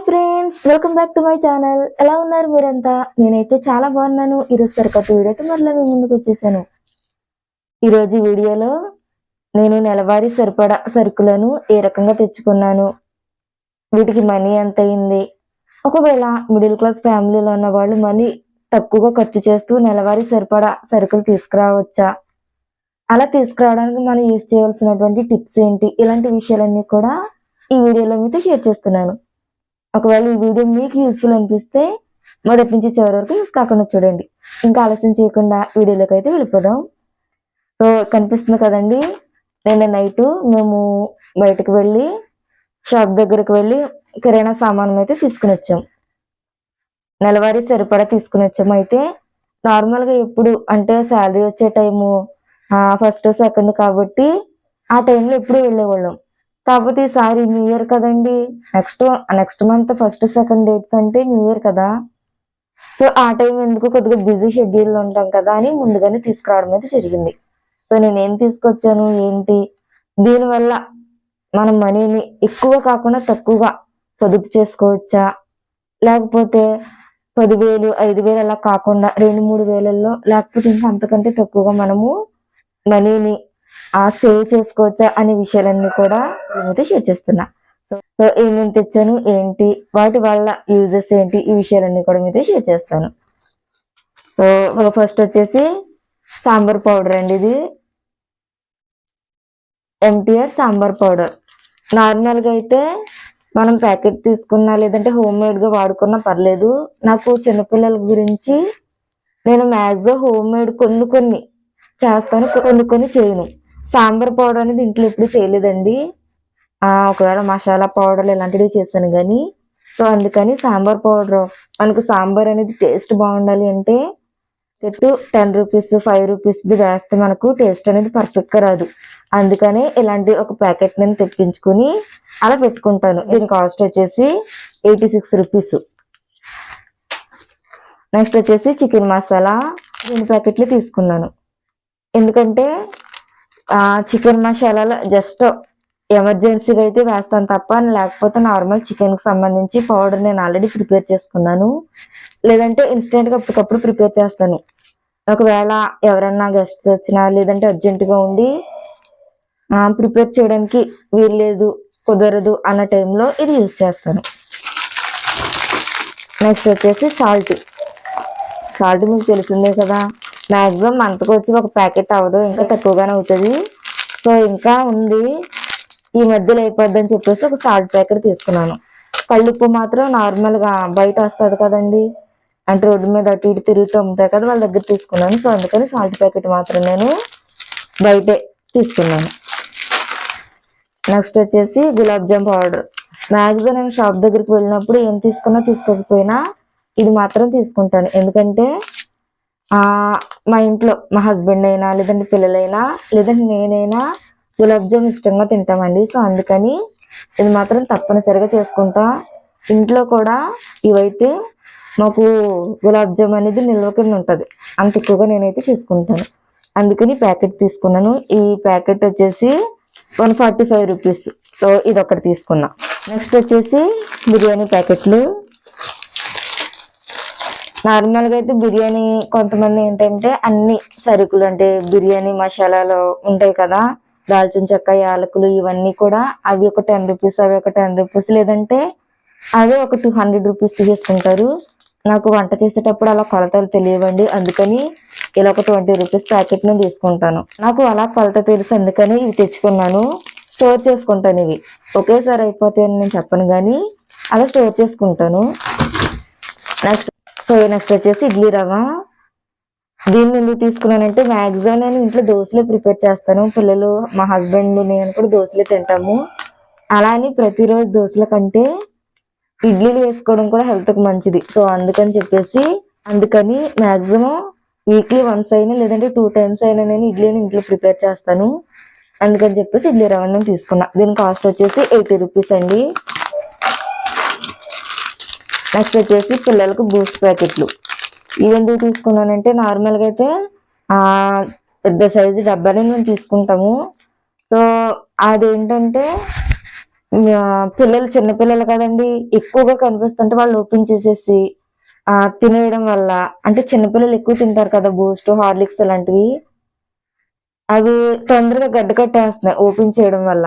Hi friends welcome back to my channel. ఎలా ఉన్నారు మీరంతా? నేనైతే చాలా బాగున్నాను. ఈరోజు సరికొత్త వీడియోతో మరలా మీ ముందుకు వచ్చేసాను. ఈరోజు వీడియోలో నేను నెలవారీ సరిపడా సరుకులను ఏ రకంగా తెచ్చుకున్నాను? వీటికి మనీ ఎంత అయింది? ఒకవేళ మిడిల్ క్లాస్ ఫ్యామిలీలో ఉన్న వాళ్ళు మనీ తక్కువగా ఖర్చు చేస్తూ నెలవారీ సరిపడా సరుకులు తీసుకురావచ్చా? అలా తీసుకురావడానికి మనం యూజ్ చేయవలసినటువంటి టిప్స్ ఏంటి? ఇలాంటి విషయాలన్నీ కూడా ఈ వీడియోలో మీతో షేర్ చేస్తున్నాను. ఒకవేళ ఈ వీడియో మీకు యూస్ఫుల్ అనిపిస్తే మొదటి నుంచి చివరి వరకు మిస్ కాకుండా చూడండి. ఇంకా ఆలస్యం చేయకుండా వీడియోలోకి అయితే వెళ్ళిపోదాం. సో కనిపిస్తుంది కదండి నిన్న నైట్ మేము బయటకు వెళ్ళి షాప్ దగ్గరకు వెళ్ళి కిరాణా సామానం అయితే తీసుకుని వచ్చాం. నెలవారీ సరిపడా తీసుకుని వచ్చాము అయితే నార్మల్గా ఎప్పుడు అంటే శాలరీ వచ్చే టైము ఫస్ట్ సెకండ్ కాబట్టి ఆ టైంలో ఎప్పుడు వెళ్ళేవాళ్ళం. కాకపోతే ఈసారి న్యూ ఇయర్ కదండి. Next next month first second dates అంటే న్యూ ఇయర్ కదా. సో ఆ టైం ఎందుకు కొద్దిగా బిజీ షెడ్యూల్ ఉంటాం కదా అని ముందుగానే తీసుకురావడం అయితే జరిగింది. సో నేను ఏం తీసుకొచ్చాను? ఏంటి? దీనివల్ల మనం మనీని ఎక్కువ కాకుండా తక్కువగా పొదుపు చేసుకోవచ్చా? లేకపోతే పదివేలు ఐదు వేలు అలా కాకుండా రెండు మూడు వేలల్లో లేకపోతే ఇంకా అంతకంటే తక్కువగా మనము మనీని సేవ్ చేసుకోవచ్చా అనే విషయాలన్నీ కూడా మీతో షేర్ చేస్తున్నా. సో సో ఏమేమి తెచ్చాను ఏంటి వాటి వల్ల యూజెస్ ఏంటి ఈ విషయాలన్నీ కూడా మీతో షేర్ చేస్తాను. సో ఫస్ట్ వచ్చేసి సాంబార్ పౌడర్ అండి ఇది. MTR sambar powder. నార్మల్గా అయితే మనం ప్యాకెట్ తీసుకున్నా లేదంటే హోమ్ మేడ్గా వాడుకున్నా పర్లేదు. నాకు చిన్నపిల్లల గురించి నేను మ్యాక్సిమం హోమ్ మేడ్ కొన్ని కొన్ని చేస్తాను కొన్ని కొన్ని చేయను. సాంబార్ పౌడర్ అనేది ఇంట్లో ఎప్పుడు చేయలేదండి. ఒకవేళ మసాలా పౌడర్లు ఇలాంటివి చేశాను కానీ సో అందుకని సాంబార్ పౌడర్ మనకు సాంబార్ అనేది టేస్ట్ బాగుండాలి అంటే చెట్టు టెన్ రూపీస్ ఫైవ్ రూపీస్ వేస్తే మనకు టేస్ట్ అనేది పర్ఫెక్ట్గా రాదు. అందుకనే ఇలాంటి ఒక ప్యాకెట్ నేను తెప్పించుకుని అలా పెట్టుకుంటాను. దీని కాస్ట్ వచ్చేసి ఎయిటీ సిక్స్ రూపీస్. నెక్స్ట్ వచ్చేసి చికెన్ మసాలా రెండు ప్యాకెట్లు తీసుకున్నాను. ఎందుకంటే చికెన్ మసాలాలో జస్ట్ ఎమర్జెన్సీగా అయితే వేస్తాను తప్ప లేకపోతే నార్మల్ చికెన్కి సంబంధించి పౌడర్ నేను ఆల్రెడీ ప్రిపేర్ చేసుకున్నాను. లేదంటే ఇన్స్టెంట్గా అప్పటికప్పుడు ప్రిపేర్ చేస్తాను. ఒకవేళ ఎవరన్నా గెస్ట్స్ వచ్చినా లేదంటే అర్జెంటుగా ఉండి ప్రిపేర్ చేయడానికి వీల్లేదు కుదరదు అన్న టైంలో ఇది యూజ్ చేస్తాను. నెక్స్ట్ వచ్చేసి సాల్ట్. సాల్ట్ మీకు తెలిసిందే కదా. మ్యాక్సిమం మంత్కి వచ్చి ఒక ప్యాకెట్ అవ్వదు ఇంకా తక్కువగానే అవుతుంది. సో ఇంకా ఉంది. ఈ మధ్యలో అయిపోద్దని చెప్పేసి ఒక సాల్ట్ ప్యాకెట్ తీసుకున్నాను. కళ్ళుప్పు మాత్రం నార్మల్గా బయట వస్తుంది కదండి. అంటే రోడ్డు మీద అటు ఇటు తిరుగుతూ ఉంటాయి కదా వాళ్ళ దగ్గర తీసుకున్నాను. సో అందుకని సాల్ట్ ప్యాకెట్ మాత్రం నేను బయటే తీసుకున్నాను. నెక్స్ట్ వచ్చేసి గులాబ్ జామ్ పౌడర్. మ్యాక్సిమం నేను షాప్ దగ్గరికి వెళ్ళినప్పుడు ఏం తీసుకున్నా తీసుకోకపోయినా ఇది మాత్రం తీసుకుంటాను. ఎందుకంటే మా ఇంట్లో మా హస్బెండ్ అయినా లేదంటే పిల్లలైనా లేదంటే నేనైనా గులాబ్ జామ్ ఇష్టంగా తింటామండి. సో అందుకని ఇది మాత్రం తప్పనిసరిగా చేసుకుంటా. ఇంట్లో కూడా ఇవైతే మాకు గులాబ్ జామ్ అనేది నిల్వ కింద ఉంటుంది. అంత ఎక్కువగా నేనైతే చేసుకుంటాను. అందుకని ప్యాకెట్ తీసుకున్నాను. ఈ ప్యాకెట్ వచ్చేసి one forty five rupees. So ఇది ఒకటి తీసుకున్నా. నెక్స్ట్ వచ్చేసి బిర్యానీ ప్యాకెట్లు. నార్మల్గా అయితే బిర్యానీ కొంతమంది ఏంటంటే అన్ని సరుకులు అంటే బిర్యానీ మసాలాలు ఉంటాయి కదా దాల్చిన చెక్క యాలకులు ఇవన్నీ కూడా అవి ఒక టెన్ రూపీస్ అవి ఒక టెన్ రూపీస్ లేదంటే అవి ఒక టూ హండ్రెడ్ రూపీస్ తీసుకుంటారు. నాకు వంట చేసేటప్పుడు అలా కొలతలు తెలియవండి అందుకని ఇలా ఒక ట్వంటీ రూపీస్ ప్యాకెట్ నేను తీసుకుంటాను. నాకు అలా కొలత తెలుసు అందుకని ఇవి తెచ్చుకున్నాను. స్టోర్ చేసుకుంటాను ఇవి. ఒకేసారి అయిపోతాయని నేను చెప్పను కానీ అలా స్టోర్ చేసుకుంటాను. నెక్స్ట్ సో నెక్స్ట్ వచ్చేసి ఇడ్లీ రవ్వ. దీన్ని ఎందుకు తీసుకున్నానంటే మ్యాక్సిమం నేను ఇంట్లో దోశలే ప్రిపేర్ చేస్తాను. పిల్లలు మా హస్బెండ్ నేను కూడా దోశలే తింటాము. అలా అని ప్రతిరోజు దోశల కంటే ఇడ్లీలు వేసుకోవడం కూడా హెల్త్కి మంచిది. సో అందుకని చెప్పేసి అందుకని మ్యాక్సిమం వీక్లీ వన్స్ అయినా లేదంటే టూ టైమ్స్ అయినా నేను ఇడ్లీని ఇంట్లో ప్రిపేర్ చేస్తాను. అందుకని చెప్పేసి ఇడ్లీ రవ్వ నేను తీసుకున్నా. దీని కాస్ట్ వచ్చేసి ఎయిటీ రూపీస్ అండి. నెక్స్ట్ వచ్చేసి పిల్లలకు బూస్ట్ ప్యాకెట్లు ఇవి ఎందుకు తీసుకున్నానంటే నార్మల్గా అయితే పెద్ద సైజు డబ్బాని మేము తీసుకుంటాము. సో అదేంటంటే పిల్లలు చిన్నపిల్లలు కదండి ఎక్కువగా కనిపిస్తుంటే వాళ్ళు ఓపెన్ చేసేసి తినేయడం వల్ల అంటే చిన్నపిల్లలు ఎక్కువ తింటారు కదా బూస్ట్ హార్లిక్స్ లాంటివి అవి తొందరగా గడ్డ కట్టేస్తున్నాయి ఓపెన్ చేయడం వల్ల.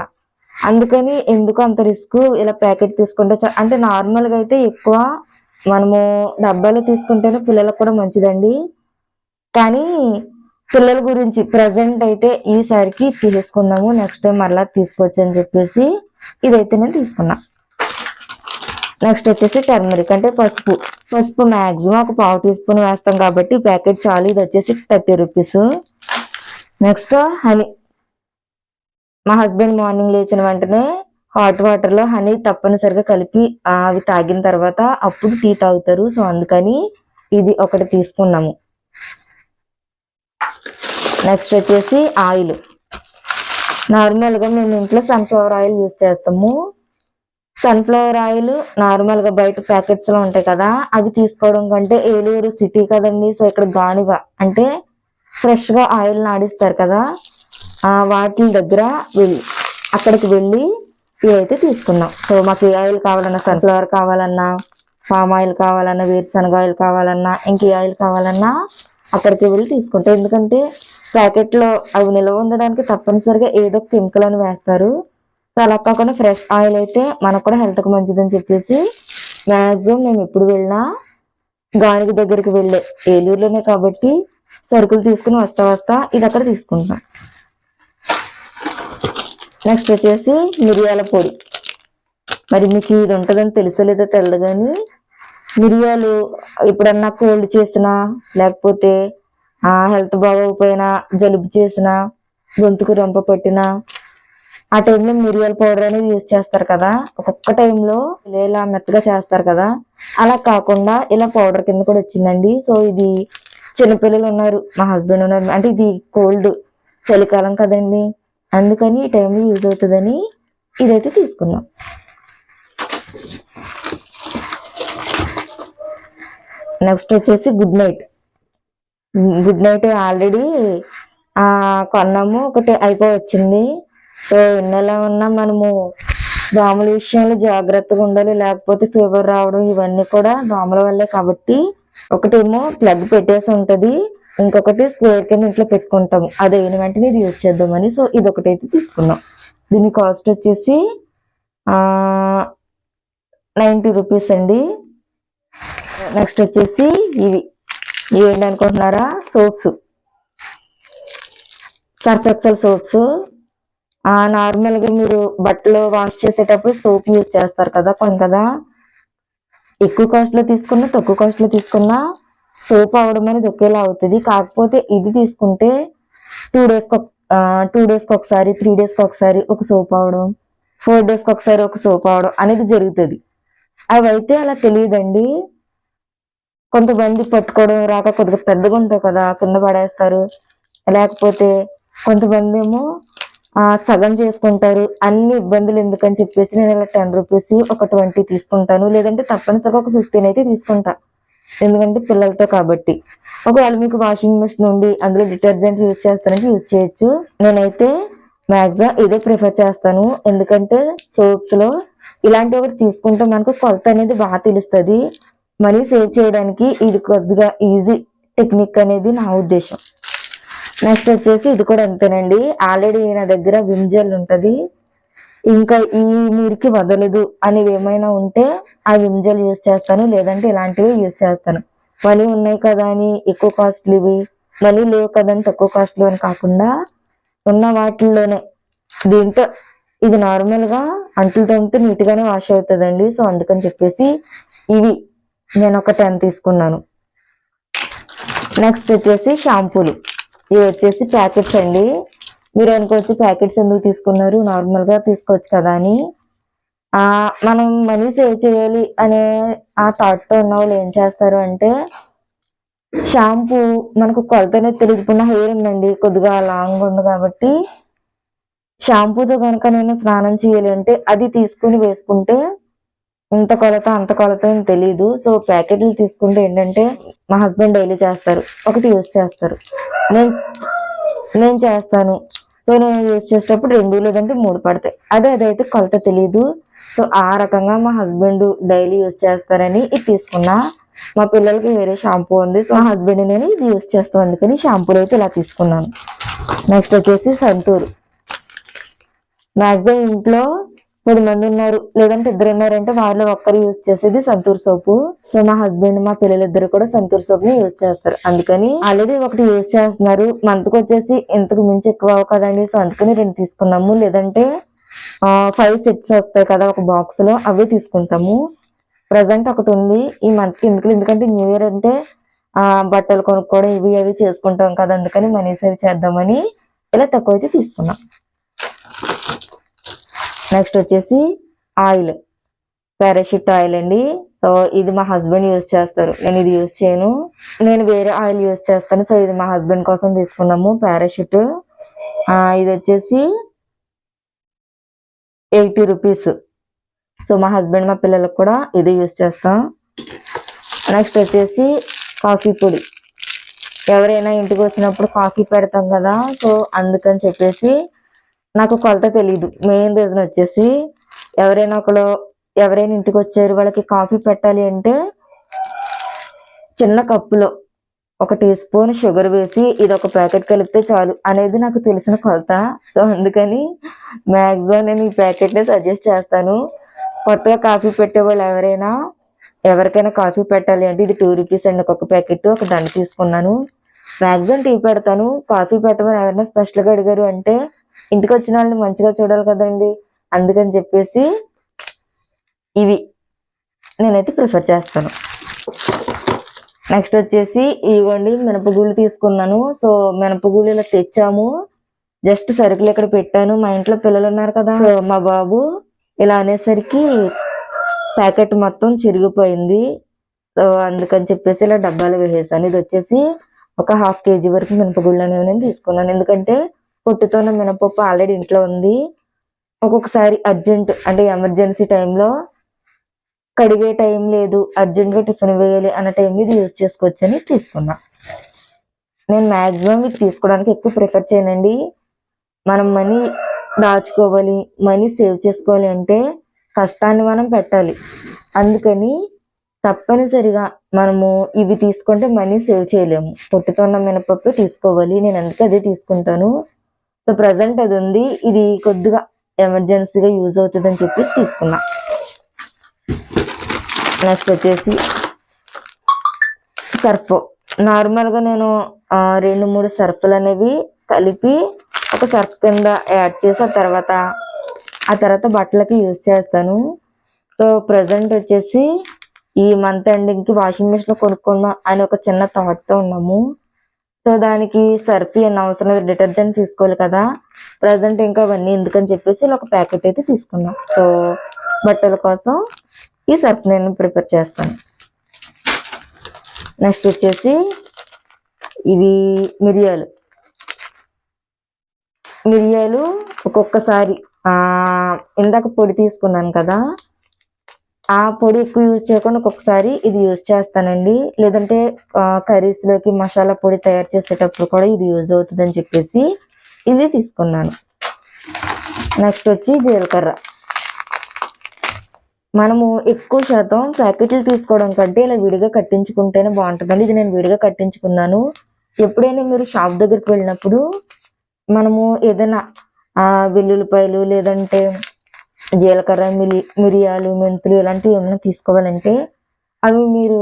అందుకని ఎందుకు అంత రిస్క్ ఇలా ప్యాకెట్ తీసుకుంటే అంటే నార్మల్గా అయితే ఎక్కువ మనము డబ్బాలో తీసుకుంటేనే పిల్లలకు కూడా మంచిదండి. కానీ పిల్లల గురించి ప్రజెంట్ అయితే ఈసారికి తీసుకున్నాము నెక్స్ట్ టైం మరలా తీసుకోవచ్చు అని చెప్పేసి ఇదైతే నేను తీసుకున్నా. నెక్స్ట్ వచ్చేసి టర్మరిక్ అంటే పసుపు. పసుపు మ్యాక్సిమం ఒక పావు టీ స్పూన్ వేస్తాం కాబట్టి ప్యాకెట్ చాలు ఇది వచ్చేసి థర్టీ రూపీస్. నెక్స్ట్ హనీ మా హస్బెండ్ మార్నింగ్ లేచిన వెంటనే హాట్ వాటర్లో హనీ తప్పనిసరిగా కలిపి అవి తాగిన తర్వాత అప్పుడు టీ తాగుతారు. సో అందుకని ఇది ఒకటి తీసుకున్నాము. నెక్స్ట్ వచ్చేసి ఆయిల్. నార్మల్గా మేము ఇంట్లో సన్ఫ్లవర్ ఆయిల్ యూస్ చేస్తాము. సన్ఫ్లవర్ ఆయిల్ నార్మల్గా బయట ప్యాకెట్స్లో ఉంటాయి కదా అవి తీసుకోవడం కంటే ఏలూరు సిటీ కదండి. సో ఇక్కడ గానుగా అంటే ఫ్రెష్గా ఆయిల్ నాడిస్తారు కదా. వాటి దగ్గర వెళ్ళి అక్కడికి వెళ్ళి ఇవి అయితే తీసుకున్నాం. సో మాకు ఏ ఆయిల్ కావాలన్నా సన్ఫ్లవర్ కావాలన్నా పామ్ ఆయిల్ కావాలన్నా వేరుశనగ ఆయిల్ కావాలన్నా ఇంక ఏ ఆయిల్ కావాలన్నా అక్కడికి వెళ్ళి తీసుకుంటాం ఎందుకంటే ప్యాకెట్లో అవి నిల్వ ఉండడానికి తప్పనిసరిగా ఏదో ఒక కెమికల్ అని వేస్తారు. సో అలా కాకుండా ఫ్రెష్ ఆయిల్ అయితే మనకు కూడా హెల్త్కి మంచిదని చెప్పేసి మ్యాక్సిమం మేము ఎప్పుడు వెళ్ళినా గానికి దగ్గరికి వెళ్ళే ఏలూరులోనే కాబట్టి సరుకులు తీసుకుని వస్తా వస్తా ఇది అక్కడ తీసుకుంటాం నెక్స్ట్ వచ్చేసి మిరియాల పొడి. మరి మీకు ఇది ఉంటుందని తెలుసో లేదో తెలియదు కానీ మిరియాలు ఎప్పుడన్నా కోల్డ్ చేసినా లేకపోతే హెల్త్ బాగోకపోయినా జలుబు చేసినా గొంతుకు రొంప పట్టినా ఆ టైంలో మిరియాల పౌడర్ అనేది యూజ్ చేస్తారు కదా. ఒక్కొక్క టైంలో ఇలా మెత్తగా చేస్తారు కదా. అలా కాకుండా ఇలా పౌడర్ కింద కూడా వచ్చిందండి. సో ఇది చిన్నపిల్లలు ఉన్నారు మా హస్బెండ్ ఉన్నారు. అంటే ఇది కోల్డ్ చలికాలం కదండి. అందుకని ఈ టైంలో యూజ్ అవుతుందని ఇదైతే తీసుకున్నాం. నెక్స్ట్ వచ్చేసి good night. Good night already కొన్నాము ఒకటి అయిపోయి వచ్చింది సో ఎన్నెలా ఉన్నా మనము దోమల విషయంలో జాగ్రత్తగా ఉండాలి లేకపోతే ఫీవర్ రావడం ఇవన్నీ కూడా దోమల వల్లే కాబట్టి ఒకటేమో ప్లగ్ పెట్టేసి ఉంటుంది. ఇంకొకటి స్క్వేర్ కింద ఇంట్లో పెట్టుకుంటాము. అది అయిన వెంటనే ఇది యూజ్ చేద్దామని. సో ఇది ఒకటైతే తీసుకున్నాం. దీని కాస్ట్ వచ్చేసి నైంటీ రూపీస్ అండి. నెక్స్ట్ వచ్చేసి ఇవి. ఇవి ఏంటి అనుకుంటున్నారా సోప్స్ సర్ఫ్ ఎక్సెల్ సోప్స్ నార్మల్గా మీరు బట్టలు వాష్ చేసేటప్పుడు సోప్ యూజ్ చేస్తారు కదా కొన్ని కదా? ఎక్కువ కాస్ట్లో తీసుకున్నా తక్కువ కాస్ట్లో తీసుకున్నా సోప్ అవడం అనేది ఒకేలా అవుతుంది. కాకపోతే ఇది తీసుకుంటే టూ డేస్ టూ డేస్కి ఒకసారి త్రీ డేస్కి ఒకసారి ఒక సోప్ అవడం ఫోర్ డేస్కి ఒకసారి ఒక సోప్ అవడం అనేది జరుగుతుంది. అవి అయితే అలా తెలియదండి. కొంతమంది పట్టుకోవడం రాక కొద్దిగా పెద్దగా ఉంటాయి కదా కింద పడేస్తారు. లేకపోతే కొంతమంది ఏమో సగం చేసుకుంటారు. అన్ని ఇబ్బందులు ఎందుకని చెప్పేసి నేను ఇలా టెన్ రూపీస్ ఒక ట్వంటీ తీసుకుంటాను. లేదంటే తప్పనిసరిగా ఒక ఫిఫ్టీన్ అయితే తీసుకుంటాను ఎందుకంటే పిల్లలతో కాబట్టి. ఒకవేళ మీకు వాషింగ్ మెషిన్ ఉండి అందులో డిటర్జెంట్ యూజ్ చేస్తానని యూజ్ చేయొచ్చు. నేనైతే మ్యాక్సిమం ఇదే ప్రిఫర్ చేస్తాను. ఎందుకంటే సోప్స్లో ఇలాంటి ఒకటి తీసుకుంటే మనకు కొలత అనేది బాగా తెలుస్తుంది. మనీ సేవ్ చేయడానికి ఇది కొద్దిగా ఈజీ టెక్నిక్ అనేది నా ఉద్దేశం. నెక్స్ట్ వచ్చేసి ఇది కూడా అంతేనండి. ఆల్రెడీ నా దగ్గర వింజల్ ఉంటుంది. ఇంకా ఈ నీరుకి వదలదు అనేవి ఏమైనా ఉంటే ఆ వింజల్ యూస్ చేస్తాను లేదంటే ఇలాంటివి యూజ్ చేస్తాను. మనీ ఉన్నాయి కదా అని ఎక్కువ కాస్ట్లీ ఇవి మనీ లేవు కదా అని తక్కువ కాస్ట్లీ అని కాకుండా ఉన్న వాటిల్లోనే. దీంతో ఇది నార్మల్గా అంటులు తోమితే నీట్ గానే వాష్ అవుతుందండి. సో అందుకని చెప్పేసి ఇవి నేను ఒక టెన్ తీసుకున్నాను. నెక్స్ట్ వచ్చేసి షాంపూలు. ఇవి వచ్చేసి ప్యాకెట్స్ అండి. మీరు అనుకోవచ్చు ప్యాకెట్స్ ఎందుకు తీసుకున్నారు? నార్మల్గా తీసుకోవచ్చు కదా అని. ఆ మనం మనీ సేవ్ చేయాలి అనే ఆ థాట్తో ఉన్న వాళ్ళు ఏం చేస్తారు అంటే షాంపూ మనకు కొలత అనేది తెలియకుండా హెయిర్ ఉందండి. కొద్దిగా లాంగ్ ఉంది కాబట్టి షాంపూతో కనుక నేను స్నానం చేయాలి అంటే అది తీసుకుని వేసుకుంటే ఇంత కొలత అంత కొలత అని తెలియదు సో ప్యాకెట్లు తీసుకుంటే ఏంటంటే మా హస్బెండ్ డైలీ చేస్తారు. ఒకటి యూస్ చేస్తారు. నేను నేను చేస్తాను. సో నేను యూజ్ చేసేటప్పుడు రెండు లేదంటే మూడు పడతాయి. అదే అదైతే కొలత తెలియదు సో ఆ రకంగా మా హస్బెండ్ డైలీ యూజ్ చేస్తారని ఇది తీసుకున్నా. మా పిల్లలకి వేరే షాంపూ ఉంది. సో మా హస్బెండ్ నేను ఇది యూజ్ చేస్తాం. అందుకని షాంపూలు అయితే ఇలా తీసుకున్నాను. నెక్స్ట్ వచ్చేసి సంతూర్. మ్యాక్సిమం ఇంట్లో పది మంది ఉన్నారు. లేదంటే ఇద్దరు ఉన్నారంటే వారిలో ఒక్కరు యూజ్ చేసేది సంతూర్ సోపు. సో మా హస్బెండ్ మా పిల్లలిద్దరు కూడా సంతూర్ సోప్ని యూజ్ చేస్తారు. అందుకని ఆల్రెడీ ఒకటి యూజ్ చేస్తున్నారు. మంత్కి వచ్చేసి ఇంతకు మించి ఎక్కువ అవ్వ కదండి. సో అందుకని రెండు తీసుకున్నాము. లేదంటే ఫైవ్ సెట్స్ వస్తాయి కదా ఒక బాక్స్లో అవి తీసుకుంటాము. ప్రజెంట్ ఒకటి ఉంది. ఈ మంత్ ఎందుకు? ఎందుకంటే న్యూ ఇయర్ అంటే బట్టలు కొనుక్కోవడం ఇవి అవి చేసుకుంటాం కదా. అందుకని మనీ సేవ్ చేద్దామని ఇలా తక్కువ అయితే తీసుకున్నాం. నెక్స్ట్ వచ్చేసి ఆయిల్. పారాషూట్ ఆయిల్ అండి. సో ఇది మా హస్బెండ్ యూజ్ చేస్తారు. నేను ఇది యూజ్ చేయను. నేను వేరే ఆయిల్ యూజ్ చేస్తాను. సో ఇది మా హస్బెండ్ కోసం తీసుకున్నాము పారాషూట్. ఇది వచ్చేసి ఎయిటీ రూపీస్. సో మా హస్బెండ్ మా పిల్లలకు కూడా ఇది యూజ్ చేస్తాం. నెక్స్ట్ వచ్చేసి కాఫీ పొడి. ఎవరైనా ఇంటికి వచ్చినప్పుడు కాఫీ పెడతాం కదా. సో అందుకని చెప్పేసి నాకు కొలత తెలియదు మెయిన్ రీజన్ వచ్చేసి ఎవరైనా ఒకరు ఎవరైనా ఇంటికి వచ్చారు వాళ్ళకి కాఫీ పెట్టాలి అంటే చిన్న కప్పులో ఒక టీ స్పూన్ షుగర్ వేసి ఇది ఒక ప్యాకెట్ కలిపితే చాలు అనేది నాకు తెలిసిన కొలత. సో అందుకని మ్యాక్సిమం నేను ఈ ప్యాకెట్నే సజెస్ట్ చేస్తాను. కొత్తగా కాఫీ పెట్టే వాళ్ళు ఎవరైనా ఎవరికైనా కాఫీ పెట్టాలి అంటే ఇది టూ రూపీస్ అండి ఒక ప్యాకెట్ ఒక దండ తీసుకున్నాను. మ్యాక్సిమం టీ పెడతాను కాఫీ పెట్టమని ఎవరైనా స్పెషల్గా అడిగారు అంటే ఇంటికి వచ్చిన వాళ్ళని మంచిగా చూడాలి కదండి. అందుకని చెప్పేసి ఇవి నేనైతే ప్రిఫర్ చేస్తాను. నెక్స్ట్ వచ్చేసి ఇవ్వండి మినపగుళ్ళు తీసుకున్నాను. సో మినపగుళ్ళు ఇలా తెచ్చాము. జస్ట్ సరుకులు ఇక్కడ పెట్టాను. మా ఇంట్లో పిల్లలు ఉన్నారు కదా. సో మా బాబు ఇలా అనేసరికి ప్యాకెట్ మొత్తం చిరిగిపోయింది. సో అందుకని చెప్పేసి ఇలా డబ్బాలు వేసేసాను. ఇది వచ్చేసి ఒక హాఫ్ కేజీ వరకు మినపగుళ్ళు అనేవి నేను తీసుకున్నాను. ఎందుకంటే పొట్టుతో ఉన్న మినపప్పు ఆల్రెడీ ఇంట్లో ఉంది. ఒక్కొక్కసారి అర్జెంట్ అంటే ఎమర్జెన్సీ టైంలో కడిగే టైం లేదు అర్జెంట్గా టిఫిన్ వేయాలి అన్న టైం ఇది యూజ్ చేసుకోవచ్చని తీసుకున్నా. నేను మ్యాక్సిమం ఇది తీసుకోవడానికి ఎక్కువ ప్రిఫర్ చేయనండి. మనం మనీ దాచుకోవాలి మనీ సేవ్ చేసుకోవాలి అంటే కష్టాన్ని మనం పెట్టాలి. అందుకని తప్పనిసరిగా మనము ఇవి తీసుకుంటే మనీ సేవ్ చేయలేము. పొట్టుతో ఉన్న మినపప్పు తీసుకోవాలి. నేను అందుకే అదే తీసుకుంటాను. సో ప్రజెంట్ అది ఉంది. ఇది కొద్దిగా ఎమర్జెన్సీగా యూజ్ అవుతుంది అని చెప్పి తీసుకున్నా. నెక్స్ట్ వచ్చేసి సర్ఫ్. నార్మల్గా నేను రెండు మూడు సర్ఫ్లు అనేవి కలిపి ఒక సర్ఫ్ కింద యాడ్ చేసి ఆ తర్వాత ఆ తర్వాత బట్టలకి యూజ్ చేస్తాను. సో ప్రజెంట్ వచ్చేసి ఈ మంత్ ఎండింగ్కి వాషింగ్ మిషన్ కొనుక్కుందాం అని ఒక చిన్న థాట్తో ఉన్నాము. సో దానికి సర్ఫ్ అని అవసరం లేదు డిటర్జెంట్ తీసుకోవాలి కదా. ప్రజెంట్ ఇంకా అవన్నీ ఎందుకని చెప్పేసి ఒక ప్యాకెట్ అయితే తీసుకున్నాం. సో బట్టల కోసం ఈ సర్ఫ్ నేను ప్రిపేర్ చేస్తాను. నెక్స్ట్ వచ్చేసి ఇవి మిరియాలు. మిరియాలు ఒక్కొక్కసారి ఇందాక పొడి తీసుకున్నాను కదా. ఆ పొడి ఎక్కువ యూజ్ చేయకుండా ఒక్కొక్కసారి ఇది యూజ్ చేస్తానండి. లేదంటే కర్రీస్లోకి మసాలా పొడి తయారు చేసేటప్పుడు కూడా ఇది యూజ్ అవుతుందని చెప్పేసి ఇది తీసుకున్నాను. నెక్స్ట్ వచ్చి జీలకర్ర. మనము ఎక్కువ శాతం ప్యాకెట్లు తీసుకోవడం కంటే ఇలా విడిగా కట్టించుకుంటేనే బాగుంటుందండి. ఇది నేను విడిగా కట్టించుకున్నాను. ఎప్పుడైనా మీరు షాప్ దగ్గరికి వెళ్ళినప్పుడు మనము ఏదైనా వెల్లుల్లిపాయలు లేదంటే జీలకర్ర మిరి మిరియాలు మెంతులు ఇలాంటివి ఏమైనా తీసుకోవాలంటే అవి మీరు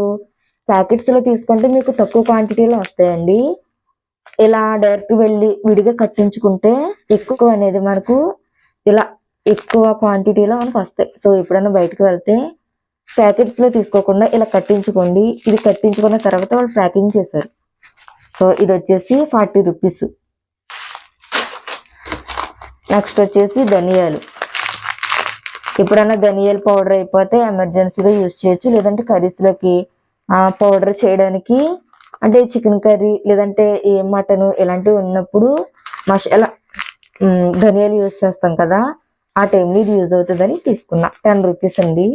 ప్యాకెట్స్లో తీసుకుంటే మీకు తక్కువ క్వాంటిటీలో వస్తాయండి. ఇలా డైరెక్ట్ వెళ్ళి విడిగా కట్టించుకుంటే ఎక్కువ అనేది మనకు ఇలా ఎక్కువ క్వాంటిటీలో మనకు వస్తాయి. సో ఎప్పుడైనా బయటకు వెళ్తే ప్యాకెట్స్లో తీసుకోకుండా ఇలా కట్టించుకోండి. ఇది కట్టించుకున్న తర్వాత వాళ్ళు ప్యాకింగ్ చేశారు. సో ఇది వచ్చేసి ఫార్టీ రూపీస్. నెక్స్ట్ వచ్చేసి ధనియాలు. ఎప్పుడైనా ధనియాల పౌడర్ అయిపోతే ఎమర్జెన్సీగా యూజ్ చేయొచ్చు. లేదంటే కర్రీస్లోకి పౌడర్ చేయడానికి అంటే చికెన్ కర్రీ లేదంటే ఏ మటన్ ఇలాంటివి ఉన్నప్పుడు మసాలా ధనియాలు యూజ్ చేస్తాం కదా ఆ టైంలో ఇది యూజ్ అవుతుందని తీసుకున్నా. టెన్ రూపీస్ అండి.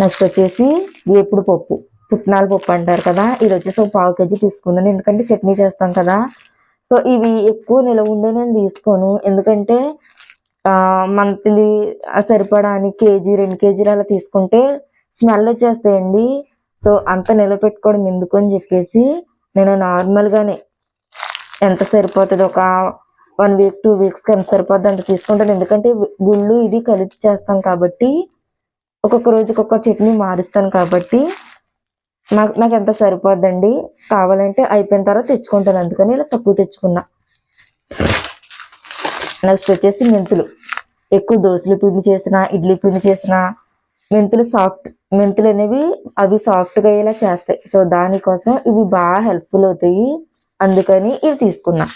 నెక్స్ట్ వచ్చేసి వేపుడు పప్పు. పుట్నాల పప్పు అంటారు కదా ఇది వచ్చేసి ఒక పావు కేజీ తీసుకున్నాను. ఎందుకంటే చట్నీ చేస్తాం కదా. సో ఇవి ఎక్కువ నిలవ ఉండే నేను తీసుకోను. ఎందుకంటే మంత్లీ సరిపడా అని కేజీ రెండు కేజీలు అలా తీసుకుంటే స్మెల్ వచ్చేస్తాయండి. సో అంత నిలబెట్టుకోవడం ఎందుకు అని చెప్పేసి నేను నార్మల్గానే ఎంత సరిపోతుంది ఒక వన్ వీక్ టూ వీక్స్కి ఎంత సరిపోద్ది అంత తీసుకుంటాను. ఎందుకంటే గుళ్ళు ఇది కలిపి చేస్తాం కాబట్టి ఒక్కొక్క రోజుకి ఒక్కొక్క చట్నీ మారుస్తాను కాబట్టి నాకు నాకు ఎంత సరిపోద్దండి? కావాలంటే అయిపోయిన తర్వాత తెచ్చుకుంటాను. అందుకని ఇలా తక్కువ తెచ్చుకున్నా. నెక్స్ట్ వచ్చేసి మెంతులు. ఎక్కువ దోశల పిండి చేసిన ఇడ్లీ పిండి చేసిన మెంతులు సాఫ్ట్ మెంతులు అనేవి అవి సాఫ్ట్గా అయ్యేలా చేస్తాయి. సో దానికోసం ఇవి బాగా హెల్ప్ఫుల్ అవుతాయి. అందుకని ఇవి తీసుకున్నా.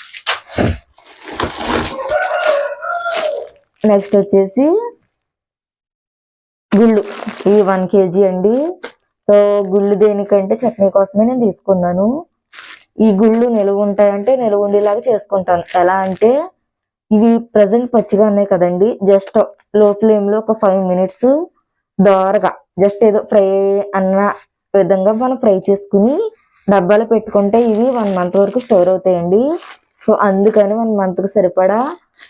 నెక్స్ట్ వచ్చేసి గుళ్ళు. ఇవి వన్ కేజీ అండి. సో గుళ్ళు దేనికంటే చట్నీ కోసమే నేను తీసుకున్నాను. ఈ గుళ్ళు నిలువ ఉంటాయంటే నిలువ ఉండేలాగా చేసుకుంటాను. ఎలా అంటే ఇవి ప్రజెంట్ పచ్చిగా ఉన్నాయి కదండి. జస్ట్లో ఫ్లేమ్లో ఒక ఫైవ్ మినిట్స్ దోరగా జస్ట్ ఏదో ఫ్రై అన్న విధంగా మనం ఫ్రై చేసుకుని డబ్బాలో పెట్టుకుంటే ఇవి వన్ మంత్ వరకు స్టోర్ అవుతాయండి. సో అందుకని వన్ మంత్కి సరిపడా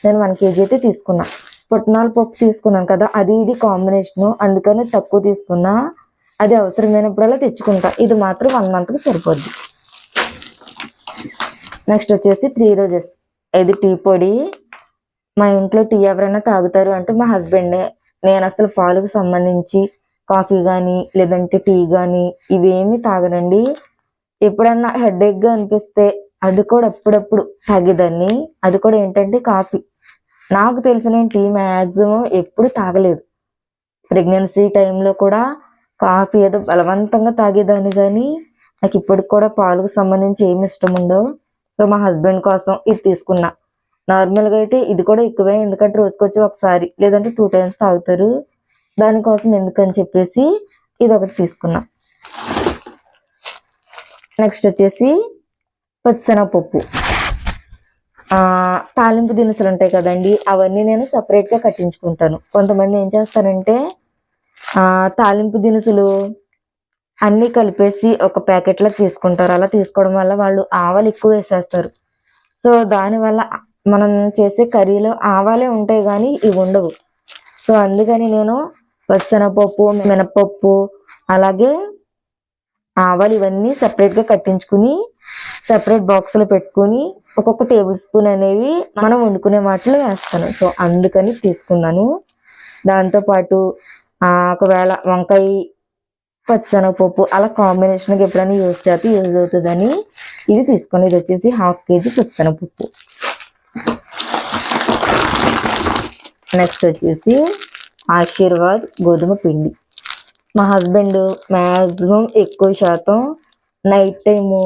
నేను వన్ కేజీ అయితే తీసుకున్నా. పుట్నాల పప్పు తీసుకున్నాను కదా అది ఇది కాంబినేషన్. అందుకని తక్కువ తీసుకున్నా. అది అవసరమైనప్పుడల్లా తెచ్చుకుంటా. ఇది మాత్రం వన్ మంత్కి సరిపోద్ది. నెక్స్ట్ వచ్చేసి త్రీ రోజెస్ ఇది టీ పొడి. మా ఇంట్లో టీ ఎవరైనా తాగుతారు అంటే మా హస్బెండే నేను అసలు పాలకు సంబంధించి కాఫీ కానీ లేదంటే టీ కానీ ఇవేమి తాగనండి. ఎప్పుడన్నా హెడ్ఏక్గా అనిపిస్తే అది కూడా అప్పుడప్పుడు తాగేదాన్ని అది కూడా ఏంటంటే కాఫీ నాకు తెలిసిన నేను టీ మ్యాక్సిమం ఎప్పుడు తాగలేదు. ప్రెగ్నెన్సీ టైంలో కూడా కాఫీ ఏదో బలవంతంగా తాగేదాన్ని కానీ నాకు ఇప్పటికి కూడా పాలకు సంబంధించి ఏమి ఇష్టం ఉండవు. సో మా హస్బెండ్ కోసం ఇది తీసుకున్నా. నార్మల్గా అయితే ఇది కూడా ఎక్కువే ఎందుకంటే రోజుకొచ్చి ఒకసారి లేదంటే టూ టైమ్స్ తాగుతారు. దానికోసం ఎందుకని చెప్పేసి ఇది ఒకటి తీసుకున్నా. నెక్స్ట్ వచ్చేసి పచ్చిసెనగపప్పు తాలింపు దినుసులు ఉంటాయి కదండి అవన్నీ నేను సపరేట్గా కట్టించుకుంటాను. కొంతమంది ఏం చేస్తారంటే తాలింపు దినుసులు అన్నీ కలిపేసి ఒక ప్యాకెట్లో తీసుకుంటారు. అలా తీసుకోవడం వల్ల వాళ్ళు ఆవాలు ఎక్కువ వేసేస్తారు. సో దానివల్ల మనం చేసే కర్రీలో ఆవాలే ఉంటాయి కానీ ఇవి ఉండవు. సో అందుకని నేను పచ్చనపప్పు మినపప్పు అలాగే ఆవాలు ఇవన్నీ సపరేట్గా కట్టించుకుని సపరేట్ బాక్స్లో పెట్టుకుని ఒక్కొక్క టేబుల్ స్పూన్ అనేవి మనం వండుకునే వాటిలో వేస్తాను. సో అందుకని తీసుకున్నాను. దాంతోపాటు ఒకవేళ వంకాయ పచ్చనపప్పు అలా కాంబినేషన్గా ఎప్పుడైనా యూజ్ చేస్తే యూజ్ అవుతుందని ఇది తీసుకొని ఇది వచ్చేసి హాఫ్ కేజీ పచ్చనపప్పు నెక్స్ట్ వచ్చేసి ఆశీర్వాద్ గోధుమ పిండి. మా హస్బెండ్ మ్యాక్సిమం ఎక్కువ శాతం నైట్ టైము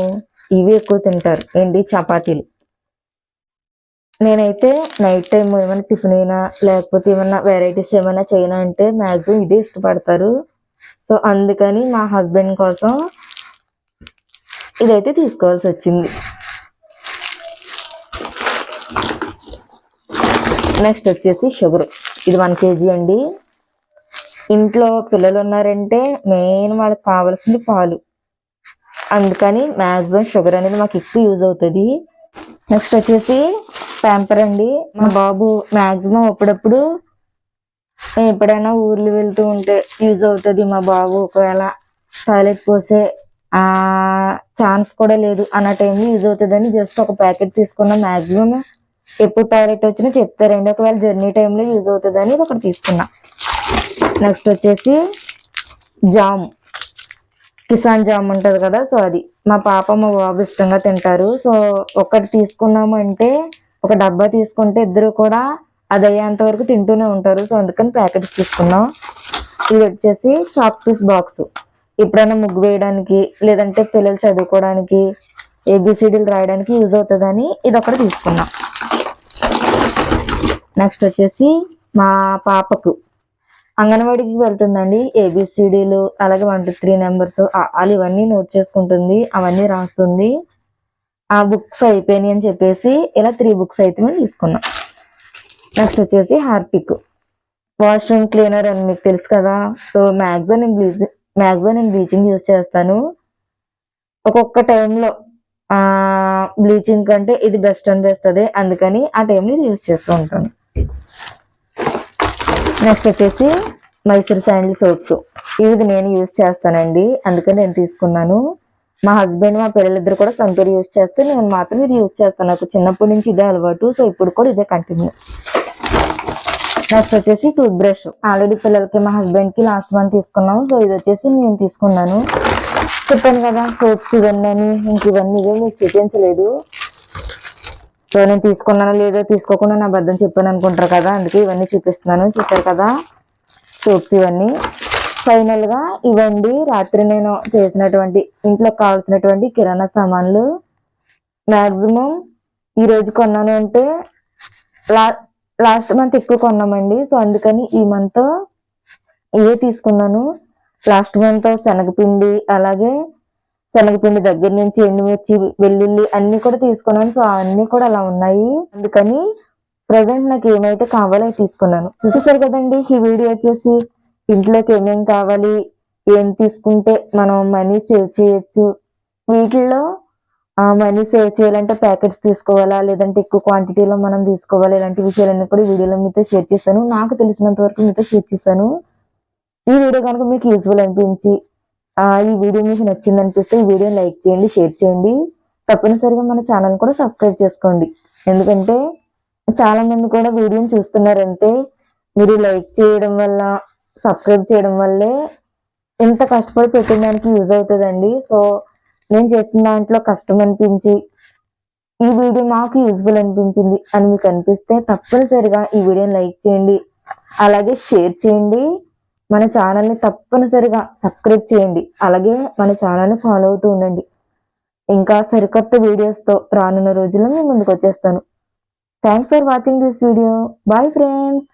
ఇవి ఎక్కువ తింటారు ఏంటి? చపాతీలు. నేనైతే నైట్ టైం ఏమైనా టిఫిన్ అయినా లేకపోతే ఏమైనా వెరైటీస్ ఏమైనా చేయనా అంటే మ్యాక్సిమం ఇదే ఇష్టపడతారు. సో అందుకని మా హస్బెండ్ కోసం ఇదైతే తీసుకోవాల్సి వచ్చింది. నెక్స్ట్ వచ్చేసి షుగర్. ఇది వన్ కేజీ అండి. ఇంట్లో పిల్లలు ఉన్నారంటే మెయిన్ వాళ్ళకి కావాల్సింది పాలు. అందుకని మ్యాక్సిమం షుగర్ అనేది మాకు ఎక్కువ యూజ్ అవుతుంది. నెక్స్ట్ వచ్చేసి ప్యాంపర్ అండి. మా బాబు మ్యాక్సిమం అప్పుడప్పుడు ఎప్పుడైనా ఊర్లు వెళ్తూ ఉంటే యూజ్ అవుతుంది మా బాబు. ఒకవేళ టాయిలెట్ పోసే ఆ ఛాన్స్ కూడా లేదు అన్న టైంలో యూజ్ అవుతుందని జస్ట్ ఒక ప్యాకెట్ తీసుకున్న. మాక్సిమం ఎప్పుడు టాయిలెట్ వచ్చినా చెప్తారండి. ఒకవేళ జర్నీ టైంలో యూజ్ అవుతుందని ఇది ఒకటి తీసుకున్నా. నెక్స్ట్ వచ్చేసి జామ్. కిసాన్ జామ్ ఉంటుంది కదా సో అది. మా పాప మా బాబు ఇష్టంగా తింటారు. సో ఒకటి తీసుకున్నాము అంటే ఒక డబ్బా తీసుకుంటే ఇద్దరు కూడా అది అయ్యేంత వరకు తింటూనే ఉంటారు. సో అందుకని ప్యాకెట్స్ తీసుకున్నాం. ఇది వచ్చేసి చాక్ పీస్ బాక్స్ ఎప్పుడైనా ముగ్గు వేయడానికి లేదంటే పిల్లలు చదువుకోవడానికి ఏబిసిడీలు రాయడానికి యూజ్ అవుతుందని ఇది ఒకటి తీసుకున్నాం. నెక్స్ట్ వచ్చేసి మా పాపకు. అంగన్వాడికి వెళ్తుందండి. ఏబిసిడీలు అలాగే వన్ టూ త్రీ నెంబర్స్ వాళ్ళు ఇవన్నీ నోట్ చేసుకుంటుంది అవన్నీ రాస్తుంది. ఆ బుక్స్ అయిపోయినాయి అని చెప్పేసి ఇలా త్రీ బుక్స్ అయితే మేము తీసుకున్నాం. నెక్స్ట్ వచ్చేసి హార్పిక్. వాష్రూమ్ క్లీనర్ అని మీకు తెలుసు కదా. సో మ్యాక్సిమం నేను మ్యాక్సిమం నేను బ్లీచింగ్ యూజ్ చేస్తాను. ఒక్కొక్క టైంలో బ్లీచింగ్ కంటే ఇది బెస్ట్ అనిపిస్తుంది. అందుకని ఆ టైంలో ఇది యూజ్ చేస్తూ ఉంటాను. నెక్స్ట్ వచ్చేసి మైసూర్ శాండిల్ సోప్స్ ఇవి నేను యూజ్ చేస్తానండి. అందుకని నేను తీసుకున్నాను. మా హస్బెండ్ మా పిల్లలిద్దరు కూడా సంతూర్ యూజ్ చేస్తే నేను మాత్రం ఇది యూజ్ చేస్తాను. నాకు చిన్నప్పటి నుంచి ఇదే అలవాటు సో ఇప్పుడు కూడా ఇదే కంటిన్యూ నెక్స్ట్ వచ్చేసి టూత్ బ్రష్ ఆల్రెడీ పిల్లలకి మా హస్బెండ్కి లాస్ట్ మంత్ తీసుకున్నాం సో ఇది వచ్చేసి నేను తీసుకున్నాను. చెప్పాను కదా సోప్స్ ఇవన్నీ అని ఇంక ఇవన్నీ ఇవే మీకు చూపించలేదు. సో నేను తీసుకున్నానో లేదో తీసుకోకుండా నా అబద్ధం చెప్పాను అనుకుంటారు కదా అందుకే ఇవన్నీ చూపిస్తున్నాను. చూసారు కదా సోప్స్ ఇవన్నీ. ఫైనల్గా ఇవండి రాత్రి నేను చేసినటువంటి ఇంట్లో కావాల్సినటువంటి కిరాణా సామాన్లు. మ్యాక్సిమం ఈ రోజు కొన్నాను అంటే లా లాస్ట్ మంత్ ఎక్కువ కొన్నామండి. సో అందుకని ఈ మంత్ ఇవే తీసుకున్నాను. లాస్ట్ మంత్ శనగపిండి అలాగే శనగపిండి దగ్గర నుంచి ఎండుమిర్చి వెల్లుల్లి అన్ని కూడా తీసుకున్నాను. సో అవన్నీ కూడా అలా ఉన్నాయి. అందుకని ప్రజెంట్ నాకు ఏమైతే కావాలో అవి తీసుకున్నాను. చూసేసారు కదండి ఈ వీడియో వచ్చేసి ఇంట్లోకి ఏమేం కావాలి ఏం తీసుకుంటే మనం మనీ సేవ్ చేయొచ్చు. వీటిల్లో మనీ సేవ్ చేయాలంటే ప్యాకెట్స్ తీసుకోవాలా? లేదంటే ఎక్కువ క్వాంటిటీలో మనం తీసుకోవాలా? ఇలాంటి విషయాలన్నీ కూడా వీడియోలో మీతో షేర్ చేశాను. నాకు తెలిసినంత వరకు మీతో షేర్ చేశాను. ఈ వీడియో కనుక మీకు యూజ్ఫుల్ అనిపించి ఈ వీడియో మీకు నచ్చింది అనిపిస్తే ఈ వీడియో లైక్ చేయండి షేర్ చేయండి. తప్పనిసరిగా మన ఛానల్ కూడా సబ్స్క్రైబ్ చేసుకోండి. ఎందుకంటే చాలా మంది కూడా వీడియోని చూస్తున్నారంటే మీరు లైక్ చేయడం వల్ల సబ్స్క్రైబ్ చేయడం వల్లే ఇంత కష్టపడి పెట్టిన దానికి యూజ్ అవుతుందండి. సో నేను చేస్తున్న దాంట్లో కష్టం అనిపించి ఈ వీడియో మాకు యూజ్ఫుల్ అనిపించింది అని మీకు అనిపిస్తే తప్పనిసరిగా ఈ వీడియోని లైక్ చేయండి. అలాగే షేర్ చేయండి. మన ఛానల్ని తప్పనిసరిగా సబ్స్క్రైబ్ చేయండి. అలాగే మన ఛానల్ని ఫాలో అవుతూ ఉండండి. ఇంకా సరికొత్త వీడియోస్తో రానున్న రోజుల్లో మేము ముందుకు వచ్చేస్తాను. Thanks for watching this video bye friends